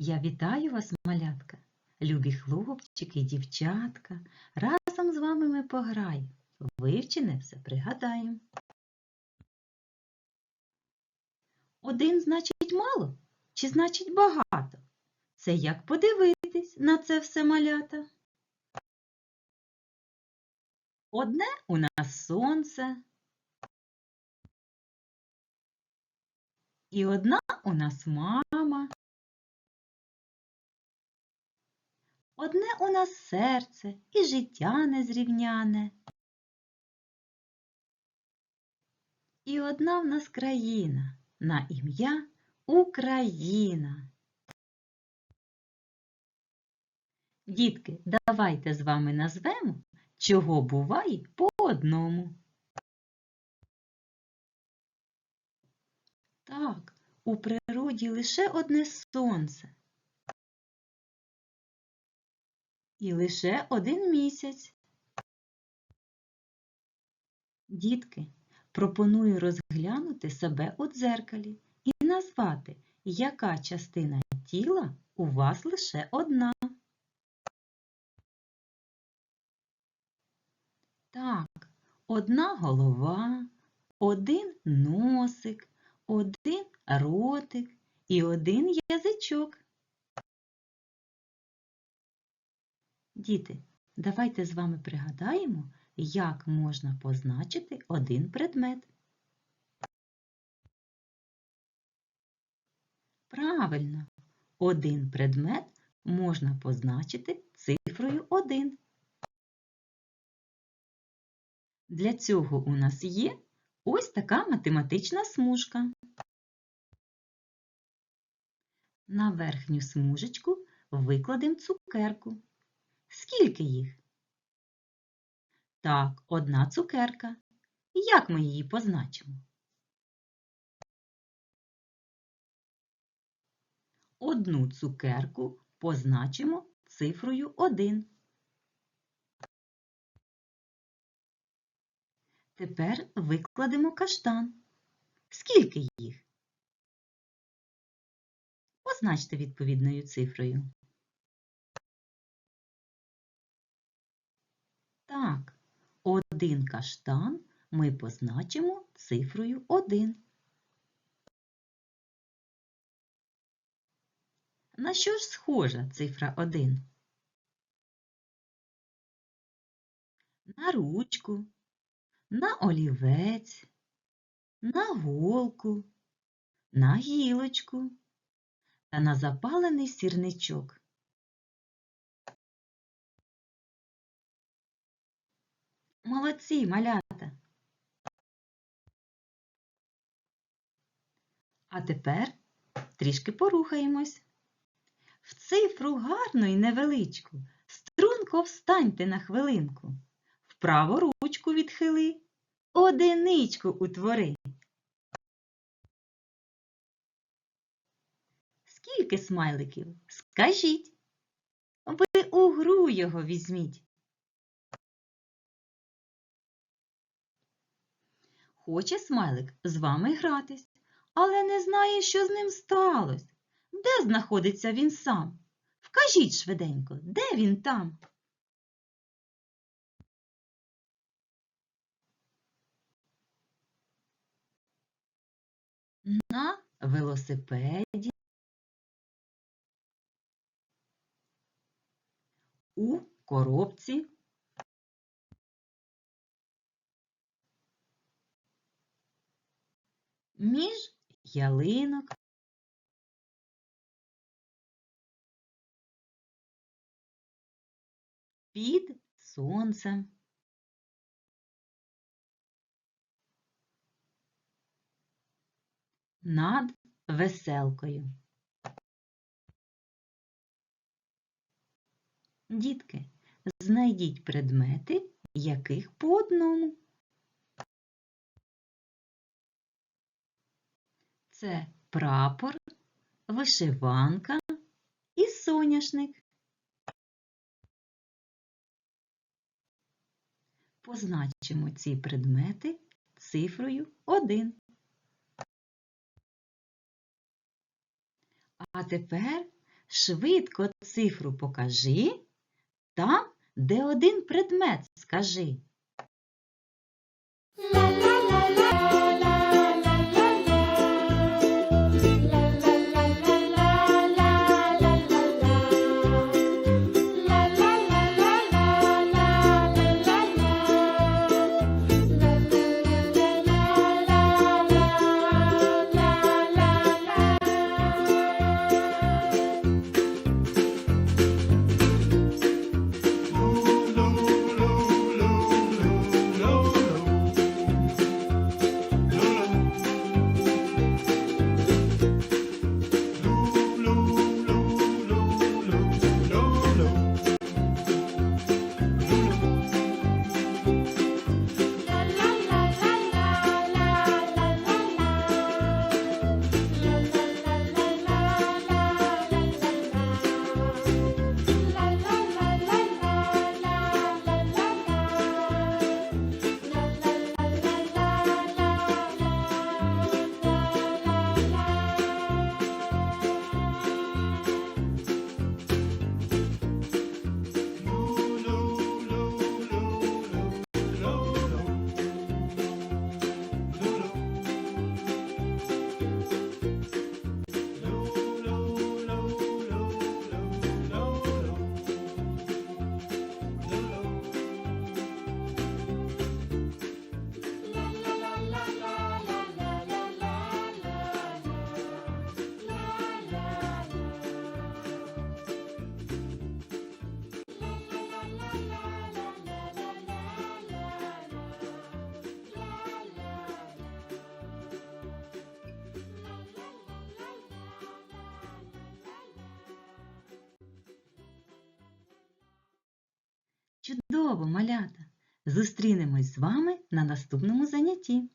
Я вітаю вас, малятка, любі хлопчики і дівчатка. Разом з вами ми пограємо. Вивчене все пригадаємо. Один значить мало чи значить багато? Це як подивитись на це все малята. Одне у нас сонце. І одна у нас мама. Одне у нас серце і життя незрівняне. І одна в нас країна на ім'я Україна. Дітки, давайте з вами назвемо, чого буває по одному. Так, у природі лише одне сонце. І лише один місяць. Дітки, пропоную розглянути себе у дзеркалі і назвати, яка частина тіла у вас лише одна. Так, одна голова, один носик, один ротик і один язичок. Діти, давайте з вами пригадаємо, як можна позначити один предмет. Правильно, один предмет можна позначити цифрою 1. Для цього у нас є ось така математична смужка. На верхню смужечку викладемо цукерку. Скільки їх? Так, одна цукерка. Як ми її позначимо? Одну цукерку позначимо цифрою 1. Тепер викладемо каштан. Скільки їх? Позначте відповідною цифрою. Так, один каштан ми позначимо цифрою 1. На що ж схожа цифра 1? На ручку, на олівець, на голку, на гілочку та на запалений сірничок. Молодці, малята! А тепер трішки порухаємось. В цифру гарну і невеличку струнко встаньте на хвилинку. Вправо ручку відхили, одиничку утвори. Скільки смайликів? Скажіть. Ви у гру його візьміть. Хоче смайлик з вами гратись, але не знає, що з ним сталося. Де знаходиться він сам? Вкажіть швиденько, де він там? На велосипеді. У коробці. Між ялинок. Під сонцем. Над веселкою. Дітки, знайдіть предмети, яких по одному. Це прапор, вишиванка і соняшник. Позначимо ці предмети цифрою 1. А тепер швидко цифру покажи, там, де один предмет скажи. Чудово, малята! Зустрінемось з вами на наступному занятті.